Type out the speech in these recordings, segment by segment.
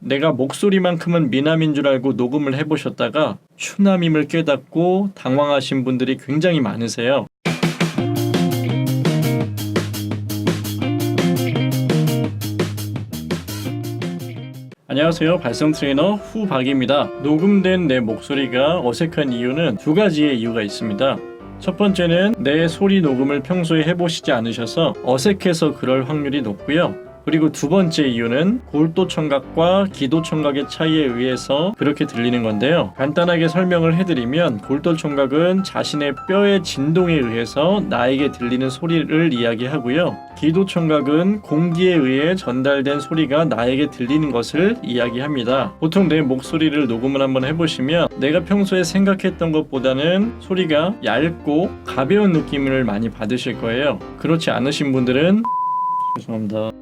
내가 목소리만큼은 미남인 줄 알고 녹음을 해보셨다가 추남임을 깨닫고 당황하신 분들이 굉장히 많으세요. 안녕하세요. 발성 트레이너 후박입니다. 녹음된 내 목소리가 어색한 이유는 두 가지의 이유가 있습니다. 첫 번째는 내 소리 녹음을 평소에 해보시지 않으셔서 어색해서 그럴 확률이 높고요. 그리고 두 번째 이유는 골도 청각과 기도 청각의 차이에 의해서 그렇게 들리는 건데요. 간단하게 설명을 해드리면 골도 청각은 자신의 뼈의 진동에 의해서 나에게 들리는 소리를 이야기하고요. 기도 청각은 공기에 의해 전달된 소리가 나에게 들리는 것을 이야기합니다. 보통 내 목소리를 녹음을 한번 해보시면 내가 평소에 생각했던 것보다는 소리가 얇고 가벼운 느낌을 많이 받으실 거예요. 그렇지 않으신 분들은 죄송합니다.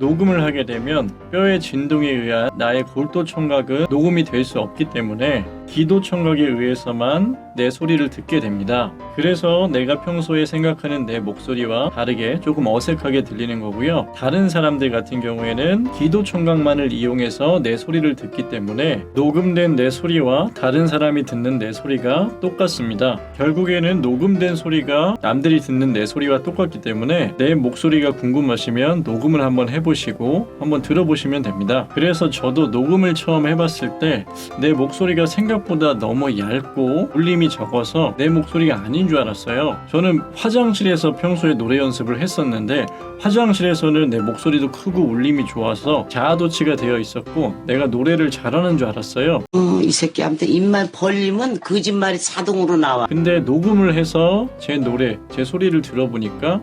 녹음을 하게 되면 뼈의 진동에 의한 나의 골도 청각은 녹음이 될 수 없기 때문에 기도 청각에 의해서만 내 소리를 듣게 됩니다. 그래서 내가 평소에 생각하는 내 목소리와 다르게 조금 어색하게 들리는 거고요. 다른 사람들 같은 경우에는 기도 청각만을 이용해서 내 소리를 듣기 때문에 녹음된 내 소리와 다른 사람이 듣는 내 소리가 똑같습니다. 결국에는 녹음된 소리가 남들이 듣는 내 소리와 똑같기 때문에 내 목소리가 궁금하시면 녹음을 한번 해보시고 한번 들어보시면 됩니다. 그래서 저도 녹음을 처음 해봤을 때 내 목소리가 생각 보다 너무 얇고 울림이 적어서 내 목소리가 아닌 줄 알았어요. 저는 화장실에서 평소에 노래 연습을 했었는데 화장실에서는 내 목소리도 크고 울림이 좋아서 자아도취가 되어 있었고 내가 노래를 잘하는 줄 알았어요. 어, 이 새끼 아무튼 입만 벌리면 거짓말이 자동으로 나와. 근데 녹음을 해서 제 노래, 제 소리를 들어보니까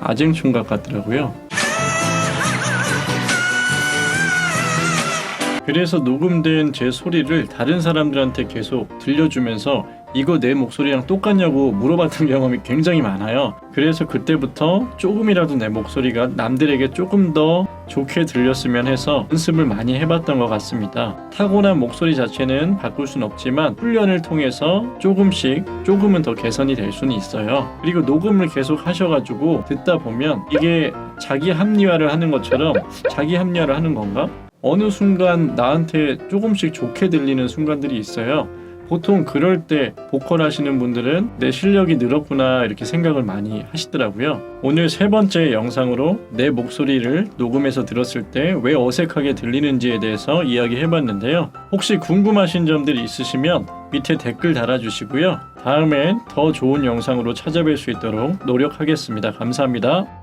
아쟁총각 같더라고요. 그래서 녹음된 제 소리를 다른 사람들한테 계속 들려주면서 이거 내 목소리랑 똑같냐고 물어봤던 경험이 굉장히 많아요. 그래서 그때부터 조금이라도 내 목소리가 남들에게 조금 더 좋게 들렸으면 해서 연습을 많이 해봤던 것 같습니다. 타고난 목소리 자체는 바꿀 순 없지만 훈련을 통해서 조금씩 조금은 더 개선이 될 수는 있어요. 그리고 녹음을 계속 하셔가지고 듣다 보면 이게 자기 합리화를 하는 것처럼 자기 합리화를 하는 건가? 어느 순간 나한테 조금씩 좋게 들리는 순간들이 있어요. 보통 그럴 때 보컬 하시는 분들은 내 실력이 늘었구나 이렇게 생각을 많이 하시더라고요. 오늘 세 번째 영상으로 내 목소리를 녹음해서 들었을 때 왜 어색하게 들리는지에 대해서 이야기해 봤는데요. 혹시 궁금하신 점들이 있으시면 밑에 댓글 달아주시고요. 다음엔 더 좋은 영상으로 찾아뵐 수 있도록 노력하겠습니다. 감사합니다.